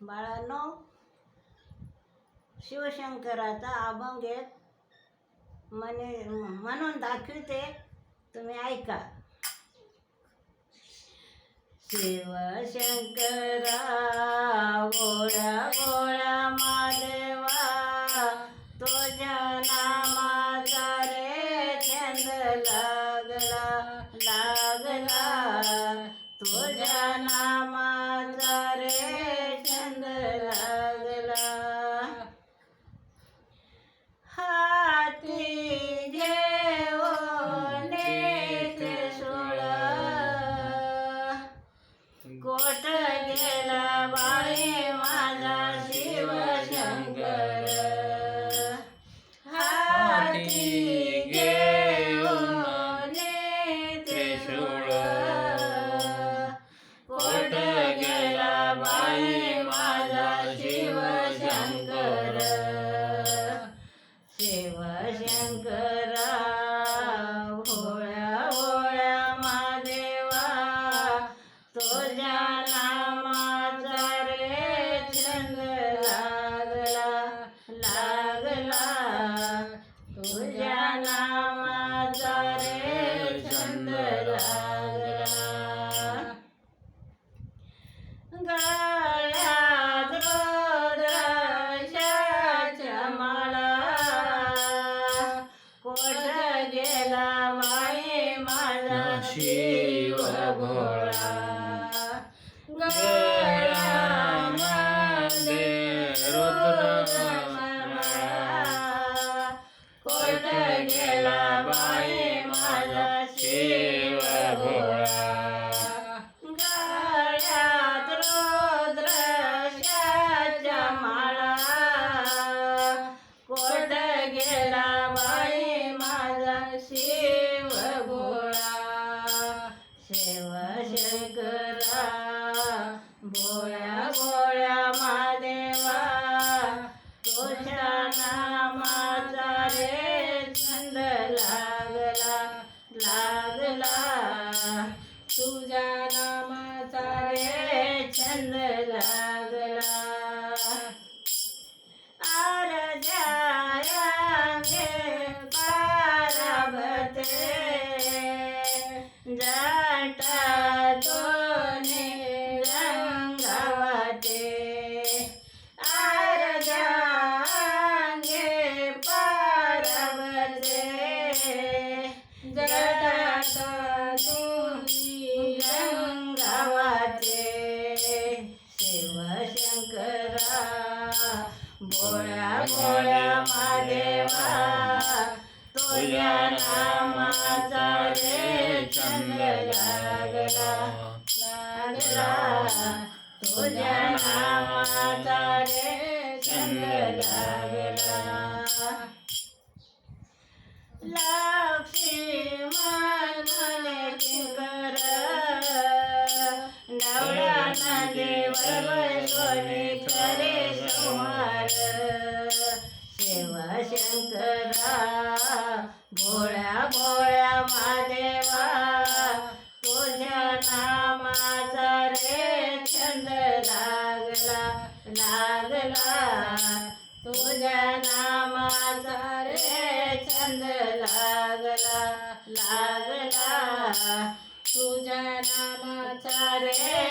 बाळांनो शिवशंकराचा अभंग एक म्हणे म्हणून दाखवते तुम्ही ऐका. शिवशंकरा गोळ्या गोळ्या गेला बाई माझा शिव भोळा गळ्यामध्ये रुद्र कोट गेला बाई माझा शिव भोळा गळ्यात रुद्राक्षाच्या माळा कोट गेला बाई माझा शिव भोळा शिव शंकरा भोळ्या भोळ्या महादेवा तुझ्या नामाचा रे छंद लागला लागला. तुझ्या नामाचा रे छंद लागला. भोळ्या भोळ्या महादेवा तुझ्या नामाचा रे चंद्र लागला लागला. तुझ्या नामाचा रे चंद्र लागला. लक्ष्मण म्हणे किंकर नवरा नदीवर सोने करे. शिवशंकरा भोळ्या भोळ्या महादेवा तुझ्या नामाचा रे छंद लागला लागला. तुझ्या नामाचा रे छंद लागला लागला. तुझ्या नामाचा रे